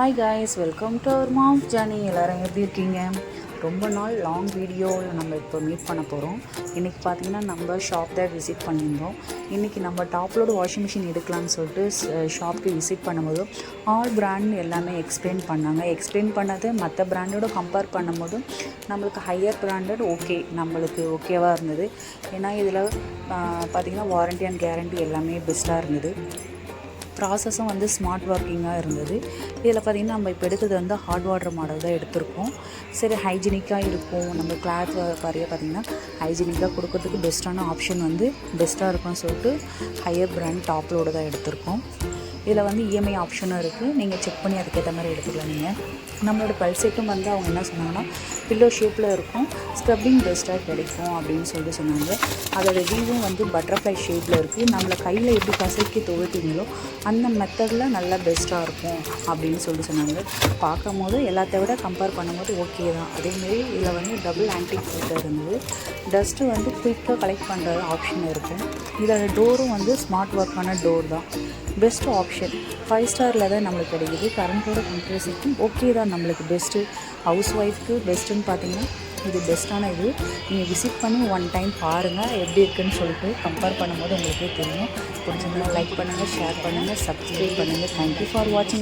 Hi guys welcome to our mom Johnny எல்லோரும் எப்படி இருக்கீங்க? ரொம்ப நாள் லாங் வீடியோவில் நம்ம இப்போ மீட் பண்ண போகிறோம் இன்றைக்கி பார்த்தீங்கன்னா நம்ம ஷாப் தான் விசிட் பண்ணியிருந்தோம். இன்றைக்கி நம்ம டாப்லோட வாஷிங் மிஷின் எடுக்கலாம்னு சொல்லிட்டு ஷாப்க்கு விசிட் பண்ணும்போது ஆல் பிராண்ட் எல்லாமே எக்ஸ்பிளைன் பண்ணாங்க. எக்ஸ்பிளைன் பண்ணது மற்ற பிராண்டோட கம்பேர் பண்ணும்போது நம்மளுக்கு ஹையர் பிராண்டட் ஓகே நம்மளுக்கு ஓகேவாக இருந்தது. ஏன்னா இதில் பார்த்திங்கன்னா வாரண்டி அண்ட் கேரண்டி எல்லாமே பெஸ்ட்டாக இருந்தது. ப்ராசஸும் வந்து ஸ்மார்ட் ஒர்க்கிங்காக இருந்தது. இதில் பார்த்திங்கன்னா நம்ம இப்போ எடுத்தது வந்து ஹாட் வாட்டர் மாடல் தான் எடுத்திருக்கோம். சரி ஹைஜீனிக்காக இருக்கும். நம்ம கிளாத் பாரியாக பார்த்திங்கன்னா ஹைஜீனிக்காக கொடுக்கறதுக்கு பெஸ்ட்டான ஆப்ஷன் வந்து பெஸ்ட்டாக இருக்கும்னு சொல்லிட்டு ஹையர் பிராண்ட் டாப்லோடு தான் எடுத்திருக்கோம். இதில் வந்து இஎம்ஐ ஆப்ஷனும் இருக்குது நீங்கள் செக் பண்ணி அதுக்கேற்ற மாதிரி எடுத்துக்கலாம் நீங்கள் நம்மளோட பல்செட்டும் வந்து அவங்க என்ன சொன்னாங்கன்னா பில்லோ ஷேப்பில் இருக்கும். ஸ்க்ரப்பிங் பெஸ்ட்டாக கிடைக்கும் அப்படின்னு சொல்லிட்டு சொன்னாங்க. அதோட வியூவும் வந்து பட்டர்ஃப்ளை ஷேப்பில் இருக்குது நம்மளை கையில் எப்படி கசக்கி துவைப்பீங்களோ அந்த மெத்தடில் நல்லா பெஸ்ட்டாக இருக்கும் அப்படின்னு சொல்லிட்டு சொன்னாங்க. பார்க்கும் போது எல்லாத்த விட கம்பேர் பண்ணும்போது ஓகே தான். அதேமாரி இதில் வந்து டபுள் ஆன்டிக் ஃபில்டர் இருந்தது. டஸ்ட்டு வந்து குயிக்காக கலெக்ட் பண்ணுற ஆப்ஷன் இருக்கும் இதோட டோரும் வந்து ஸ்மார்ட் ஒர்க்கான டோர் தான். பெஸ்ட் ஆப்ஷன் ஃபைவ் ஸ்டாரில் தான் நம்மளுக்கு கிடைக்குது. கரண்ட்டோட கம்ப்ரஸருக்கும் ஓகே தான் நம்மளுக்கு பெஸ்ட்டு ஹவுஸ் ஒய்ஃப்க்கு பெஸ்ட்டுன்னு பார்த்தீங்கன்னா இது பெஸ்ட்டான இது. நீங்கள் விசிட் பண்ணி ஒன் டைம் பாருங்கள் எப்படி இருக்குன்னு சொல்லிட்டு கம்பேர் பண்ணும்போது உங்களுக்கே தெரியும். பிடிச்சிருந்தா லைக் பண்ணுங்கள் ஷேர் பண்ணுங்கள் சப்ஸ்கிரைப் பண்ணுங்கள் தேங்க்யூ ஃபார் வாட்சிங்